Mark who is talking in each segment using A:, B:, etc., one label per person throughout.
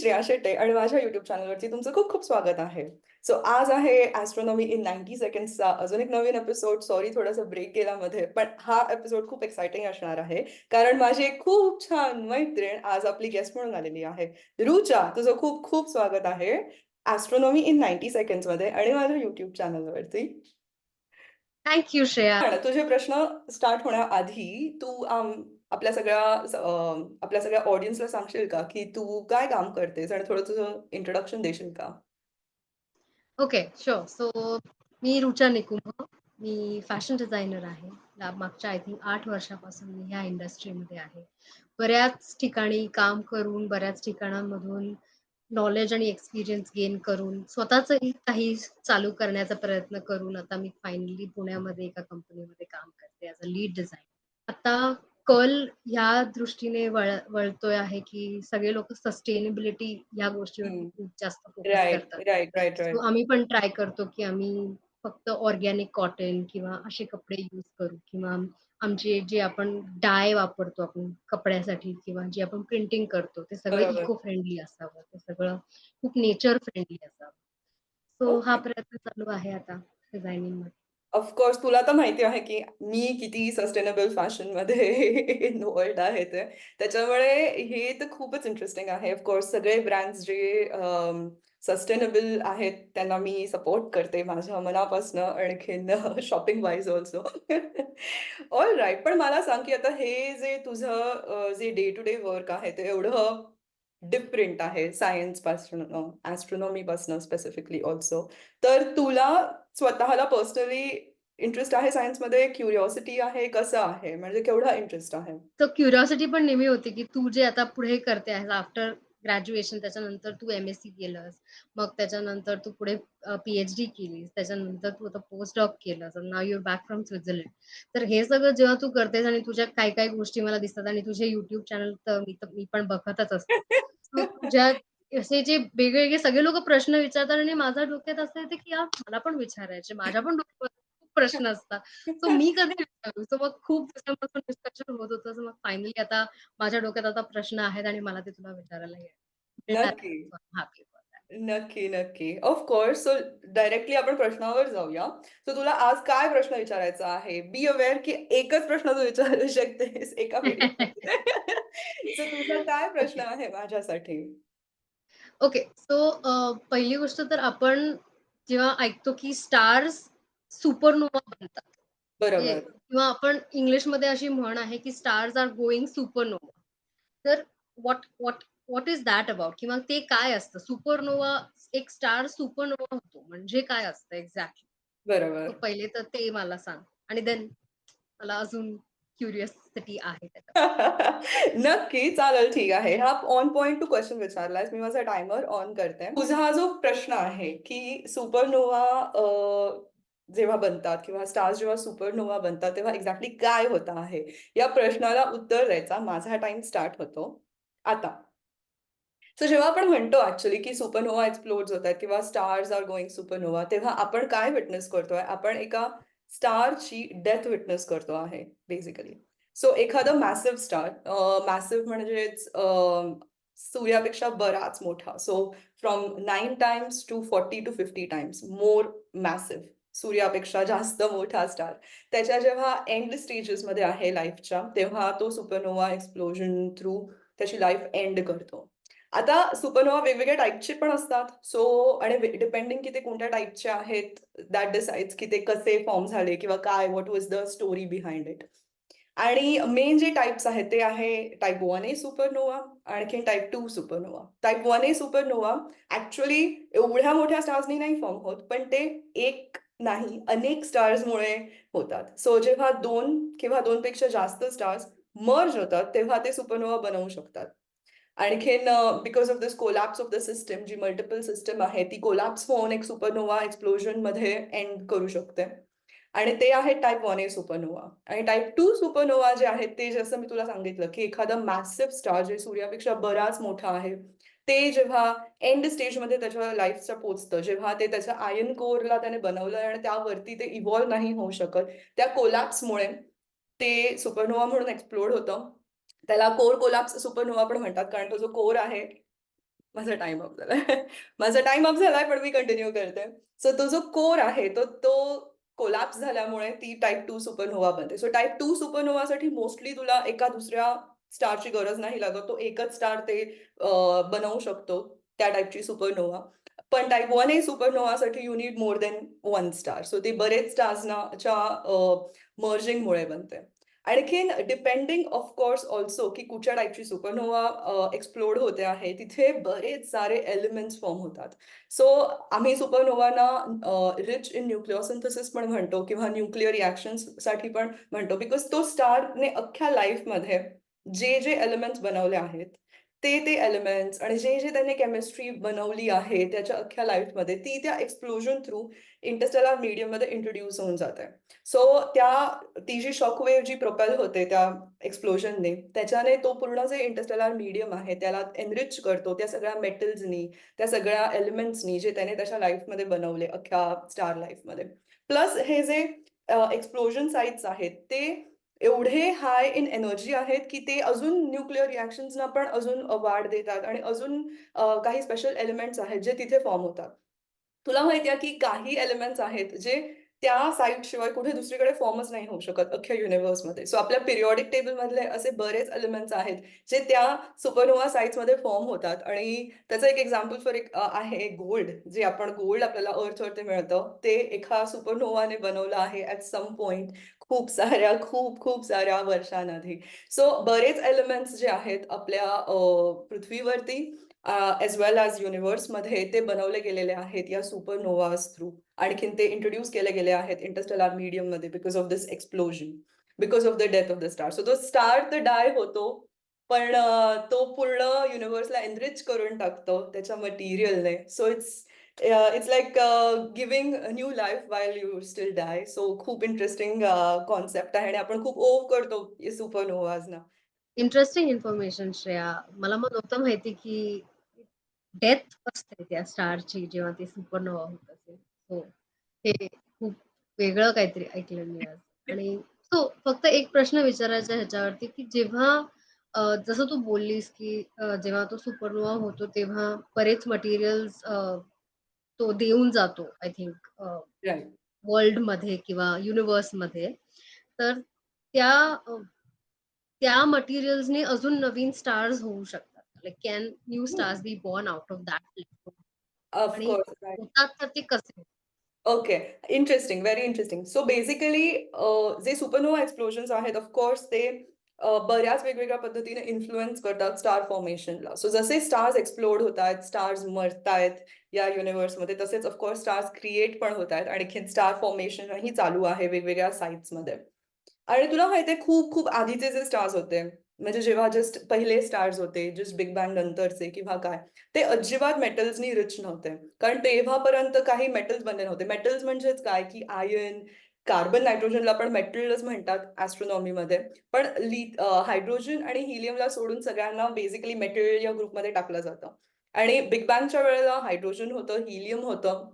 A: श्रेया शेट्टे आणि माझ्या युट्यूब चॅनलवरती तुमचं खूप खूप स्वागत आहे. सो आज आहे ॲस्ट्रॉनॉमी इन नाईन्टी सेकंड्सचा अजून एक नवीन एपिसोड सॉरी थोडासा ब्रेक गेला मध्ये पण हा एपिसोड खूप एक्साइटिंग असणार आहे. कारण माझी एक खूप छान मैत्रीण आज आपली गेस्ट म्हणून आलेली आहे. रुचा तुझं खूप खूप स्वागत आहे ॲस्ट्रॉनॉमी इन नाईन्टी सेकंड्समध्ये आणि माझ्या युट्यूब चॅनलवरती
B: थँक्यू श्रेया.
A: तुझे प्रश्न स्टार्ट होण्याआधी तू आम, आपल्या सगळ्या आपल्या सगळ्या ऑडियन्सला सांगशील का? की तू काय काम करतेस आणि थोडं तुझं इंट्रोडक्शन देशील का?
B: ओके शुअर सो मी रुचा निकुंभ. मी फॅशन डिझायनर आहे. मागच्या आय थिंक आठ वर्षापासून मी ह्या इंडस्ट्रीमध्ये आहे. बऱ्याच ठिकाणी काम करून बऱ्याच ठिकाणांमधून नॉलेज आणि एक्सपिरियन्स गेन करून स्वतःचंही काही चालू करण्याचा प्रयत्न करून आता मी फायनली पुण्यामध्ये एका कंपनीमध्ये काम करते ॲज अ लीड डिझाईन आता कल ह्या दृष्टीने वळ वळतोय आहे की सगळे लोक सस्टेनेबिलिटी ह्या गोष्टीवर. खूप जास्त फोकस करतात आम्ही पण ट्राय करतो की आम्ही फक्त ऑर्गॅनिक कॉटन किंवा असे कपडे यूज करू किंवा आम- आमचे जे आपण डाय वापरतो आपण कपड्यासाठी किंवा जे आपण प्रिंटिंग करतो ते सगळं. इको फ्रेंडली असावं ते सगळं खूप नेचर फ्रेंडली असावं सो हा. प्रयत्न चालू आहे आता डिझायनिंगमध्ये
A: ऑफकोर्स तुला तर माहिती आहे की मी किती सस्टेनेबल फॅशनमध्ये इन्व्हॉल्ड आहे ते. त्याच्यामुळे हे तर खूपच इंटरेस्टिंग आहे. ऑफकोर्स सगळे ब्रँड्स जे सस्टेनेबल आहेत त्यांना मी सपोर्ट करते माझ्या मनापासनं आणखीन shopping wise also all right पण मला सांग की आता हे जे तुझं जे डे टू डे वर्क आहे ते एवढं डिफरंट आहे सायन्सपासून ऍस्ट्रॉनॉमी पासून स्पेसिफिकली ऑल्सो तर तुला स्वतःला पर्सनली इंटरेस्ट आहे सायन्समध्ये क्युरिओसिटी आहे? कसं आहे? म्हणजे केवढा इंटरेस्ट आहे?
B: तर क्युरिओसिटी पण नेहमी होती की तू जे आता पुढे करते आहेस आफ्टर ग्रॅज्युएशन त्याच्यानंतर तू एम एस सी केलंस. मग त्याच्यानंतर तू पुढे पीएच डी केलीस. त्याच्यानंतर तू आता पोस्ट डॉक केलंस now you're back from Switzerland तर हे सगळं जेव्हा तू करतेस आणि तुझ्या काय काय गोष्टी मला दिसतात आणि तुझे युट्यूब चॅनल तर मी तर मी पण बघतच असते. तुझ्या असे जे वेगवेगळे सगळे लोक प्रश्न विचारतात आणि माझ्या डोक्यात असं येते की यार मला पण विचारायचे माझ्या पण डोक्यात प्रश्न असतात. सो मी कधी विचारू सो मग खूप दिवसांपासून डिस्कशन होत होतं. मग फायनली आता माझ्या डोक्यात आता प्रश्न आहेत आणि मला ते तुला विचारायला
A: नक्की. नक्की नक्की. ऑफकोर्स सो डायरेक्टली आपण प्रश्नावर जाऊया. सो तुला आज काय प्रश्न विचारायचा आहे? बी अवेअर की एकच प्रश्न तू विचारू शकतेस. एका सो तुझा काय प्रश्न आहे माझ्यासाठी?
B: ओके सो पहिली गोष्ट तर आपण जेव्हा ऐकतो की स्टार्स सुपरनोवा बनतात म्हणजे
A: बरोबर
B: किंवा आपण इंग्लिशमध्ये अशी म्हण आहे की स्टार्स आर गोइंग सुपरनोवा. तर what what what is that about किंवा ते काय असतं? सुपरनोवा एक स्टार सुपरनोवा होतो. म्हणजे काय असतं एक्झॅक्टली
A: बरोबर.
B: पहिले तर ते मला सांग. आणि देन मला अजून क्युरियसिटी आहे
A: नक्की चालेल ठीक आहे. हा ऑन पॉइंट टू क्वेश्चन विचारलास मी माझा टायमर ऑन करते. तुझा हा जो प्रश्न आहे की सुपरनोवा जेव्हा बनतात किंवा स्टार्स जेव्हा सुपरनोवा बनतात तेव्हा एक्झॅक्टली काय होत आहे? या प्रश्नाला उत्तर द्यायचा. माझा टाइम स्टार्ट होतो. आता. सो जेव्हा आपण म्हणतो ऍक्च्युली की सुपरनोवा एक्सप्लोड होत आहेत किंवा स्टार्स आर गोइंग सुपरनोवा तेव्हा आपण काय विटनेस करतोय? आपण एका स्टारची डेथ विटनेस करतो आहे बेसिकली सो एखादं मॅसिव्ह स्टार मॅसिव्ह म्हणजेच सूर्यापेक्षा बराच मोठा. So from nine times to forty to fifty times more massive सूर्यापेक्षा जास्त मोठा स्टार त्याच्या जेव्हा एंड स्टेजेसमध्ये आहे लाईफच्या तेव्हा तो सुपरनोवा एक्सप्लोजन थ्रू त्याची लाईफ एंड करतो. आता सुपरनोवा वेगवेगळ्या टाईपचे पण असतात. सो आणि डिपेंडिंग की ते कोणत्या टाईपचे आहेत दॅट डिसाइड्स की ते कसे फॉर्म झाले किंवा काय what was the story behind it आणि मेन जे टाइप्स आहेत ते आहे टाईप वन ए सुपरनोवा आणखीन type two supernova type one A supernova actually एवढ्या मोठ्या स्टार्सनी नाही फॉर्म होत पण ते एक नाही. अनेक स्टार्समुळे होतात. सो जेव्हा दोन किंवा दोनपेक्षा जास्त स्टार्स मर्ज होतात तेव्हा ते सुपरनोवा बनवू शकतात. आणखीन because of this collapse of the system G multiple system आहे ती कोलॅप्स होऊन एक सुपरनोवा एक्सप्लोजनमध्ये एंड करू शकते. आणि ते आहे टाईप वन ए सुपरनोवा आणि टाईप टू सुपरनोवा जे आहेत ते जसं मी तुला सांगितलं की एखादं मॅसिव्ह स्टार जे सूर्यापेक्षा बराच मोठा आहे ते जेव्हा एंड स्टेजमध्ये त्याच्या लाईफचं पोचतं जेव्हा ते त्याच्या आयन कोरला त्याने बनवलं आणि त्यावरती ते इव्हॉल्व नाही होऊ शकत त्या कोलॅप्समुळे ते सुपरनोवा म्हणून एक्सप्लोड होतं. त्याला कोर कोलॅप्स सुपरनोवा पण म्हणतात कारण तो जो कोर आहे माझा टाइम अप झालाय. माझा टाइम अप झालाय पण मी कंटिन्यू करते. सो तो जो कोर आहे तो तो कोलॅप्स झाल्यामुळे ती टाईप टू सुपरनोवा बनते. सो टाईप टू सुपरनोवासाठी मोस्टली तुला एका दुसऱ्या स्टारची गरज नाही लागत. तो एकच स्टार ते बनवू शकतो त्या टाईपची सुपरनोवा पण type one A सुपरनोवासाठी you need more than one star so ते बरेच स्टार्सनाच्या मर्जिंगमुळे बनते. आणखीन डिपेंडिंग ऑफकोर्स ऑल्सो की कुठच्या टाईपची सुपरनोवा एक्सप्लोड होते आहे तिथे बरेच सारे एलिमेंट्स फॉर्म होतात. सो आम्ही सुपरनोवाना रिच इन न्यूक्लिओसिंथसिस पण म्हणतो किंवा न्यूक्लिअर रिॲक्शन्ससाठी पण म्हणतो. बिकॉज तो स्टारने अख्ख्या लाईफमध्ये जे जे एलिमेंट्स बनवले आहेत ते ते एलिमेंट्स आणि जे जे त्यांनी केमिस्ट्री बनवली आहे त्याच्या अख्ख्या लाईफमध्ये ती त्या एक्सप्लोजन थ्रू इंटरस्टेलर मीडियममध्ये इंट्रोड्यूस होऊन जाते. सो त्या ती जी शॉकवेव्ह जी प्रोपेल होते त्या एक्सप्लोजनने त्याच्याने तो पूर्ण जे इंटरस्टेलर मीडियम आहे त्याला एनरिच करतो त्या सगळ्या मेटल्सनी त्या सगळ्या एलिमेंट्सनी जे त्याने त्याच्या लाईफमध्ये बनवले अख्ख्या स्टार लाईफमध्ये प्लस हे जे एक्सप्लोजन साईट्स आहेत ते एवढे हाय इन एनर्जी आहेत की ते अजून न्यूक्लिअर रिॲक्शन्सना पण अजून वाढ देतात आणि अजून काही स्पेशल एलिमेंट्स आहेत जे तिथे फॉर्म होतात. तुला माहिती आहे की काही एलिमेंट्स आहेत जे त्या साईट शिवाय कुठे दुसरीकडे फॉर्मच नाही होऊ शकत अख्ख्या युनिव्हर्समध्ये सो आपल्या पिरियॉडिक टेबल मधले असे बरेच एलिमेंट्स आहेत जे त्या सुपरनोवा साईट्समध्ये फॉर्म होतात. आणि त्याचं एक एक्झाम्पल फॉर एक आहे गोल्ड जे आपण गोल्ड आपल्याला अर्थवरती मिळतं ते एका सुपरनोवाने बनवलं आहे ॲट सम पॉइंट खूप साऱ्या खूप खूप साऱ्या वर्षांआधी. सो बरेच एलिमेंट्स जे आहेत आपल्या पृथ्वीवरती एज वेल ॲज युनिव्हर्समध्ये ते बनवले गेलेले आहेत या सुपरनोवाज थ्रू आणखीन ते इंट्रोड्यूस केले गेले आहेत इंटरस्टेलर मीडियममध्ये because of this explosion because of the death of the star so तो स्टार तर डाय होतो पण तो पूर्ण युनिव्हर्सला एनरिच करून टाकतो त्याच्या मटेरियलने so it's it's like giving new life while you still die so खूप इंटरेस्टिंग कॉन्सेप्ट uh, आहे आणि आपण खूप ओव्ह करतो सुपरनोवाजना
B: इंटरेस्टिंग इन्फॉर्मेशन श्रेया. मला मग नव्हतं माहिती की डेथ असते त्या स्टारची जेव्हा ती सुपरनोवा होत असेल. हो हे खूप वेगळं काहीतरी ऐकलं मी आज. आणि सो फक्त एक प्रश्न विचारायचा ह्याच्यावरती की जेव्हा जसं तू बोललीस की जेव्हा तो सुपरनोवा होतो तेव्हा बरेच मटेरियल्स तो देऊन जातो आय थिंक
A: राईट
B: वर्ल्डमध्ये किंवा युनिव्हर्समध्ये. तर त्या त्या मटेरियल्सने अजून नवीन स्टार्स होऊ शकतात. Like can new stars be born out of that होतात तर ते कसे?
A: Okay interesting very interesting so basically जे सुपरनोवा एक्सप्लोजन्स आहेत ऑफकोर्स ते बऱ्याच वेगवेगळ्या पद्धतीने इन्फ्लुएन्स करतात स्टार फॉर्मेशनला सो जसे स्टार्स एक्सप्लोड होत आहेत स्टार्स मरतायत या युनिव्हर्समध्ये तसेच ऑफकोर्स स्टार्स क्रिएट पण होत आहेत आणखीन स्टार फॉर्मेशनही चालू आहे वेगवेगळ्या साईट्समध्ये आणि तुला माहितीये खूप खूप आधीचे जे स्टार्स होते म्हणजे जेव्हा जस्ट पहिले स्टार्स होते जस्ट बिग बँग नंतरचे किंवा काय ते अजिबात मेटल्सनी रिच नव्हते. कारण तेव्हापर्यंत काही मेटल्स बनले नव्हते. मेटल्स म्हणजेच काय? की आयर्न कार्बन नायट्रोजनला पण मेटलच म्हणतात ऍस्ट्रॉनॉमीमध्ये पण ली हायड्रोजन आणि हिलियमला सोडून सगळ्यांना बेसिकली मेटल या ग्रुपमध्ये टाकलं जातं. आणि बिग बँगच्या वेळेला हायड्रोजन होतं हिलियम होतं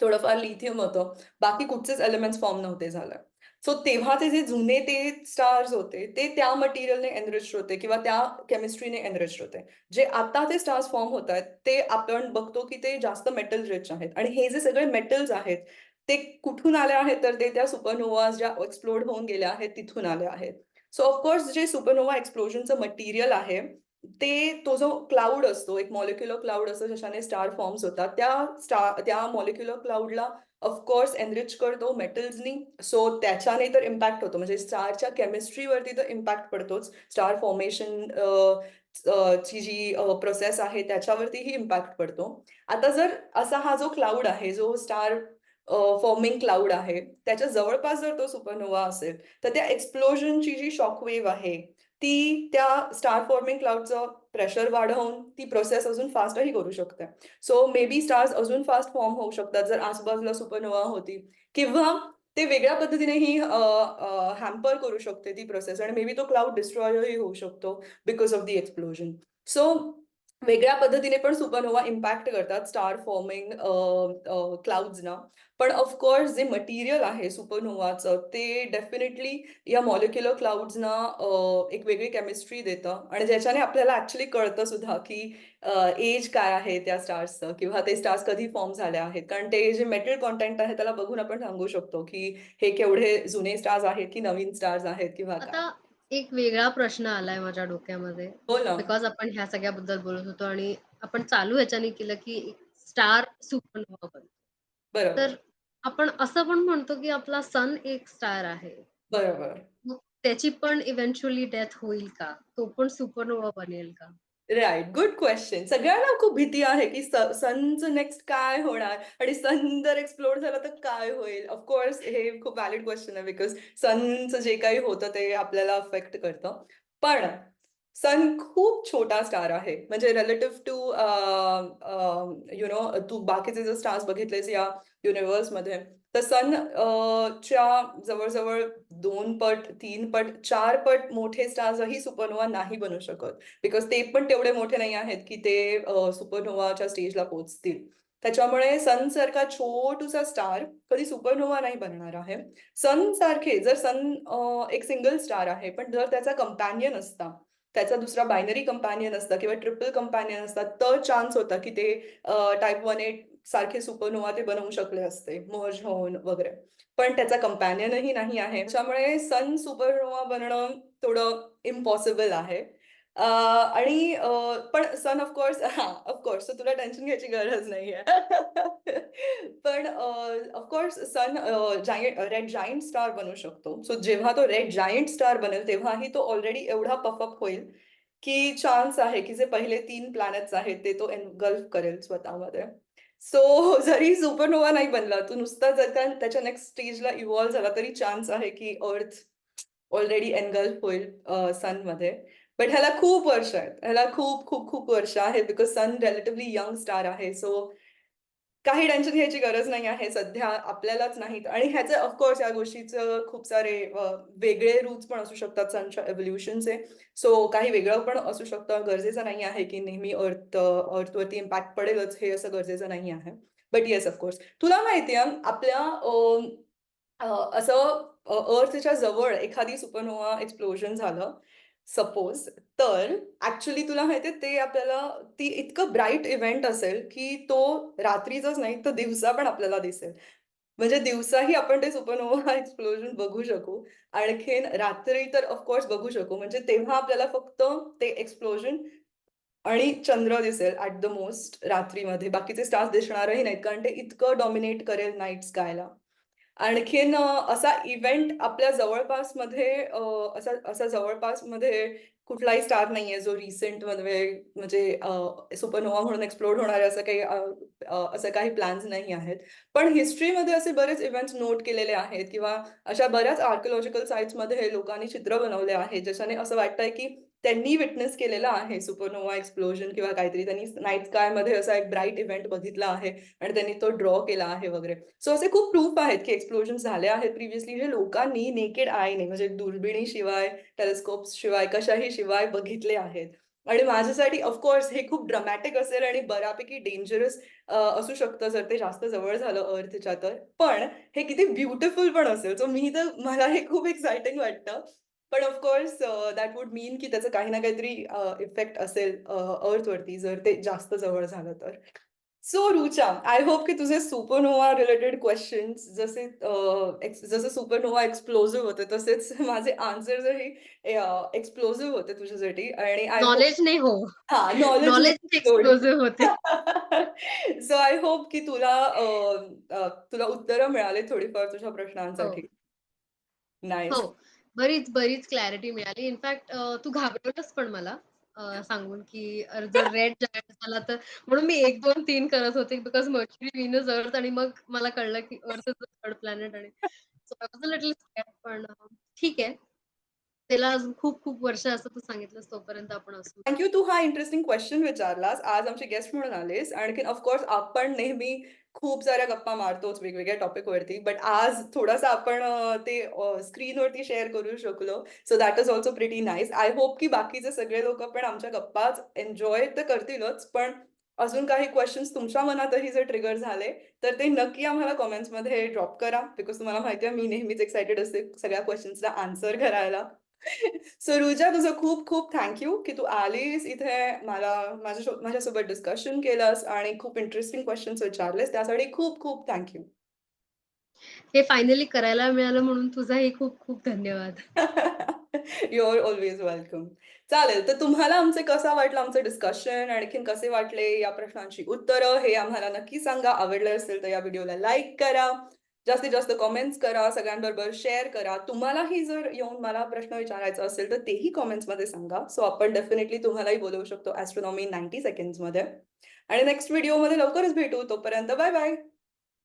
A: थोडंफार लिथियम होतं. बाकी कुठचेच एलिमेंट्स फॉर्म नव्हते झालं. सो तेव्हाचे जे जुने ते स्टार्स होते ते त्या मटेरियलने एनरिच होते किंवा त्या केमिस्ट्रीने एनरिच होते. जे आता ते स्टार्स फॉर्म होत आहेत ते आपण बघतो की ते जास्त मेटल रिच आहेत. आणि हे जे सगळे मेटल्स आहेत ते कुठून आले आहेत तर ते त्या सुपरनोवाज ज्या एक्सप्लोड होऊन गेल्या आहेत तिथून आल्या आहेत. सो ऑफकोर्स जे सुपरनोवा एक्सप्लोजनचं मटेरियल आहे ते तो जो क्लाउड असतो एक मॉलिक्युलर क्लाउड असतो ज्याच्याने स्टार फॉर्म्स होतात त्या स्टार त्या मॉलिक्युलर क्लाउडला ऑफकोर्स एनरिच करतो मेटल्सनी सो त्याच्याने तर इम्पॅक्ट होतो म्हणजे स्टारच्या केमिस्ट्रीवरती तर इम्पॅक्ट पडतोच. स्टार फॉर्मेशन ची जी प्रोसेस आहे त्याच्यावरतीही इम्पॅक्ट पडतो. आता जर असा हा जो क्लाउड आहे जो स्टार फॉर्मिंग क्लाउड आहे. त्याच्या जवळपास जर तो सुपरनोवा असेल तर त्या एक्सप्लोजनची जी शॉकवेव्ह आहे ती त्या स्टार फॉर्मिंग क्लाउडचं प्रेशर वाढवून ती प्रोसेस अजून फास्टही करू शकते. सो मे बी स्टार्स अजून फास्ट फॉर्म होऊ शकतात जर आसपासला सुपरनोवा होती. किंवा ते वेगळ्या पद्धतीनेही हॅम्पर करू शकते ती प्रोसेस आणि मे बी तो क्लाउड डिस्ट्रॉयही होऊ शकतो because of the explosion so वेगळ्या पद्धतीने पण सुपरनोवा इम्पॅक्ट करतात स्टार फॉर्मिंग क्लाउड्सना पण ऑफकोर्स जे मटेरियल आहे सुपरनोवाचं ते डेफिनेटली या मॉलिक्युलर क्लाउड्सना एक वेगळी केमिस्ट्री देतं. आणि ज्याच्याने आपल्याला ऍक्च्युली कळतं सुद्धा की एज काय आहे त्या स्टार्सचं किंवा ते स्टार्स कधी फॉर्म झाले आहेत. कारण ते जे मेटल कॉन्टेंट आहे त्याला बघून आपण सांगू शकतो की हे केवढे जुने स्टार्स आहेत की नवीन स्टार्स आहेत किंवा काय.
B: एक वेगळा प्रश्न आलाय माझ्या डोक्यामध्ये.
A: हो ना.
B: बिकॉज आपण ह्या सगळ्याबद्दल बोलत होतो आणि आपण चालू ह्याच्याने केलं की स्टार सुपरनोवा बनतो.
A: बरोबर.
B: तर आपण असं पण म्हणतो की आपला सन एक स्टार आहे.
A: बरोबर.
B: मग त्याची पण इव्हेंच्युअली डेथ होईल का? तो पण सुपरनोवा बनेल का?
A: राईट गुड क्वेश्चन सगळ्यांना खूप भीती आहे की सनचं नेक्स्ट काय होणार आणि सन जर एक्सप्लोर झाला तर काय होईल? ऑफकोर्स हे खूप व्हॅलिड क्वेश्चन आहे बिकॉज सनचं जे काही होतं ते आपल्याला अफेक्ट करतं. पण सन खूप छोटा स्टार आहे. म्हणजे रिलेटिव्ह टू यु नो तू बाकीचे जर स्टार्स बघितलेस या युनिव्हर्समध्ये तर सन च्या जवळजवळ दोन पट तीन पट चार पट मोठे स्टार्सही सुपरनोवा नाही बनू शकत. बिकॉज ते पण तेवढे मोठे नाही आहेत की ते सुपरनोवाच्या स्टेजला पोहोचतील. त्याच्यामुळे सन सारखा छोटूसा स्टार कधी सुपरनोवा नाही बनणार आहे. सन सारखे जर सन एक सिंगल स्टार आहे पण जर त्याचा कंपॅनियन असता त्याचा दुसरा बायनरी कंपॅनियन असता किंवा ट्रिपल कंपॅनियन असता तर चान्स होता की ते टाईप वन एट सारखे सुपरनोवा ते बनवू शकले असते मर्ज होऊन वगैरे. पण त्याचा कंपॅनियनही नाही आहे त्यामुळे सन सुपरनोवा बनणं थोडं इम्पॉसिबल आहे. आणि पण सन ऑफकोर्स हा ऑफकोर्स तुला टेन्शन घ्यायची गरज नाही आहे. पण of course sun giant red giant star बनू शकतो. सो जेव्हा तो रेड जायंट स्टार बनेल तेव्हाही तो ऑलरेडी एवढा पफअप होईल की चान्स आहे की जे पहिले तीन प्लॅनेट्स आहेत ते तो एनगल्फ करेल स्वतःमध्ये. सो जरी सुपरनोवा नाही बनला तू नुसता जर का त्याच्या नेक्स्ट स्टेजला इव्हॉल्व्ह झाला तरी चान्स आहे की अर्थ ऑलरेडी एनगल्फ होईल सनमध्ये बट ह्याला खूप वर्ष आहेत. ह्याला खूप खूप खूप वर्ष आहेत because sun relatively young star आहे. सो काही टेन्शन घ्यायची गरज नाही आहे सध्या आपल्यालाच नाहीत. आणि ह्याचे ऑफकोर्स या गोष्टीचं खूप सारे वेगळे रूट्स पण असू शकतात सनच्या एव्होल्युशनचे सो काही वेगळं पण असू शकतं. गरजेचं नाही आहे की नेहमी अर्थ अर्थवरती इम्पॅक्ट पडेलच हे असं गरजेचं नाही आहे. बट येस ऑफकोर्स तुला माहिती आहे आपल्या असं अर्थच्या जवळ एखादी सुपरनोवा एक्सप्लोजन झालं. सपोज तर ऍक्च्युली तुला माहितीये ते आपल्याला ती इतकं ब्राईट इव्हेंट असेल की तो रात्रीचाच नाही तर दिवसा पण आपल्याला दिसेल. म्हणजे दिवसाही आपण ते सुपरनोवा एक्सप्लोजन बघू शकू. आणखीन रात्री तर ऑफकोर्स बघू शकू. म्हणजे तेव्हा आपल्याला फक्त ते एक्सप्लोजन आणि चंद्र दिसेल ऍट द मोस्ट रात्रीमध्ये. बाकीचे स्टार्स दिसणारही नाहीत कारण ते इतकं डॉमिनेट करेल नाईट स्कायला आणखीन असा इव्हेंट आपल्या जवळपासमध्ये असा असा जवळपासमध्ये कुठलाही स्टार नाहीये जो रिसेंटमध्ये म्हणजे सुपरनोवा म्हणून एक्सप्लोर होणारे असं काही असं काही प्लॅन्स नाही आहेत. पण हिस्ट्रीमध्ये असे बरेच इव्हेंट्स नोट केलेले आहेत किंवा अशा बऱ्याच आर्किओलॉजिकल साईट्समध्ये लोकांनी चित्र बनवले आहेत ज्याच्याने असं वाटतंय की त्यांनी विटनेस केलेला आहे. सुपरनोवा एक्सप्लोजन किंवा काहीतरी त्यांनी नाईट स्कायमध्ये असा एक ब्राईट इव्हेंट बघितला आहे आणि त्यांनी तो ड्रॉ केला आहे वगैरे. सो असे खूप प्रूफ आहेत की एक्सप्लोजन झाले आहेत. प्रिव्हियसली जे लोकांनी नेकेड आयने म्हणजे दुर्बिणी शिवाय टेलिस्कोप शिवाय कशाही शिवाय बघितले आहेत. आणि माझ्यासाठी ऑफकोर्स हे खूप ड्रामॅटिक असेल आणि बऱ्यापैकी डेंजरस असू शकतं जर ते जास्त जवळ झालं अर्थच्या तर. पण हे किती ब्युटिफुल पण असेल. सो मी तर मला हे खूप एक्साइटिंग वाटतं. पण ऑफकोर्स दॅट वुड मीन की त्याचं काही ना काहीतरी इफेक्ट असेल अर्थवरती जर ते जास्त जवळ झालं तर. सो रुचा आय होप की तुझे सुपरनोवा रिलेटेड क्वेश्चन्स जसे जसे सुपरनोवा एक्सप्लोजिव्ह होते तसेच माझे आन्सर्सही एक्सप्लोजिव्ह होते तुझ्यासाठी. आणि
B: नॉलेज नाही हो.
A: हा नॉलेज
B: एक्सप्लोजिव्ह होते.
A: सो आय होप की तुला तुला उत्तरं मिळाले थोडीफार तुझ्या प्रश्नांसाठी. नाही
B: हो. बरीच बरीच क्लॅरिटी मिळाली. इनफॅक्ट तू घाबरवलंस पण मला सांगून की जर रेड जायंट झाला तर. म्हणून मी एक दोन तीन करत होते बिकॉज मर्क्युरी विनस अर्थ आणि मग मला कळलं की अर्थ इज थर्ड प्लॅनेट आणि लिटल पण ठीक आहे. त्याला अजून खूप खूप वर्ष असं तू सांगितलंस तोपर्यंत आपण असू.
A: थँक्यू तू हा इंटरेस्टिंग क्वेश्चन विचारलास. आज आमचे गेस्ट म्हणून आलेस आणखी ऑफकोर्स आपण नेहमी खूप साऱ्या गप्पा मारतोच वेगवेगळ्या टॉपिक वरती. बट आज थोडासा आपण ते स्क्रीनवरती शेअर करू शकलो. So that is also pretty nice I hope की बाकीचे सगळे लोक पण आमच्या गप्पाच एन्जॉय तर करतीलच. पण अजून काही क्वेश्चन्स तुमच्या मनातही जर ट्रिगर झाले तर ते नक्की आम्हाला कॉमेंट्समध्ये ड्रॉप करा. बिकॉज तुम्हाला माहिती आहे मी नेहमीच एक्सायटेड असते सगळ्या क्वेश्चन्सला आन्सर करायला. सो रुजा तुझं खूप खूप थँक्यू की तू आलीस इथे मला माझ्या माझ्यासोबत डिस्कशन केलंस आणि खूप इंटरेस्टिंग क्वेश्चन्स विचारलेस त्यासाठी खूप खूप थँक्यू
B: हे फायनली करायला मिळालं म्हणून तुझाही खूप खूप धन्यवाद.
A: You are always welcome. चालेल, तर तुम्हाला आमचे कसा वाटलं आमचं डिस्कशन? आणखीन कसे वाटले या प्रश्नांची उत्तरं हे आम्हाला नक्की सांगा. आवडलं असेल तर या व्हिडिओला लाईक करा. जास्तीत जास्त कमेंट्स करा, सगळ्यांबरोबर शेअर करा. तुम्हालाही जर येऊन मला प्रश्न विचारायचा असेल तर तेही कमेंट्समध्ये सांगा. सो आपण डेफिनेटली तुम्हालाही बोलवू शकतो एस्ट्रोनॉमी 90 सेकंड्समध्ये. आणि नेक्स्ट व्हिडिओमध्ये लवकरच भेटू. तोपर्यंत बाय बाय.